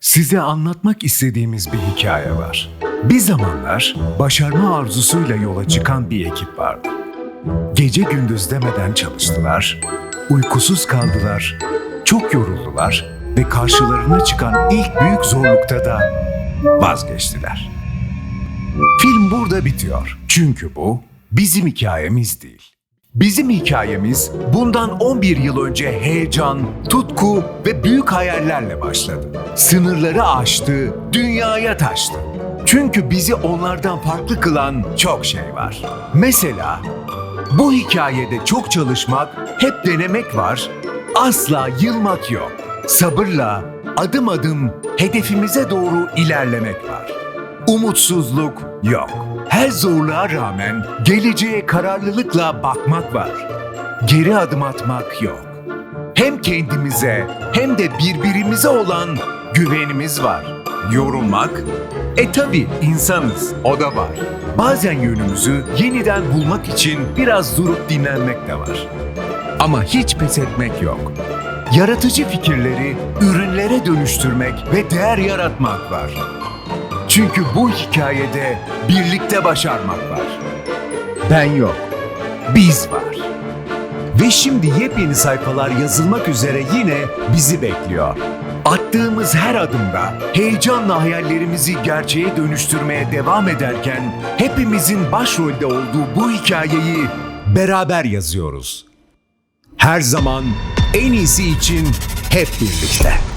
Size anlatmak istediğimiz bir hikaye var. Bir zamanlar başarma arzusuyla yola çıkan bir ekip vardı. Gece gündüz demeden çalıştılar, uykusuz kaldılar, çok yoruldular ve karşılarına çıkan ilk büyük zorlukta da vazgeçtiler. Film burada bitiyor. Çünkü bu bizim hikayemiz değil. Bizim hikayemiz bundan 11 yıl önce heyecan, tutku ve büyük hayallerle başladı. Sınırları aştı, dünyaya taştı. Çünkü bizi onlardan farklı kılan çok şey var. Mesela bu hikayede çok çalışmak, hep denemek var, asla yılmak yok. Sabırla adım adım hedefimize doğru ilerlemek var. Umutsuzluk yok. Her zorluğa rağmen geleceğe kararlılıkla bakmak var. Geri adım atmak yok. Hem kendimize hem de birbirimize olan güvenimiz var. Yorulmak? E tabi insanız, o da var. Bazen yönümüzü yeniden bulmak için biraz durup dinlenmek de var. Ama hiç pes etmek yok. Yaratıcı fikirleri ürünlere dönüştürmek ve değer yaratmak var. Çünkü bu hikayede birlikte başarmak var. Ben yok, biz var. Ve şimdi yepyeni sayfalar yazılmak üzere yine bizi bekliyor. Attığımız her adımda heyecanla hayallerimizi gerçeğe dönüştürmeye devam ederken hepimizin başrolde olduğu bu hikayeyi beraber yazıyoruz. Her zaman en iyisi için hep birlikte.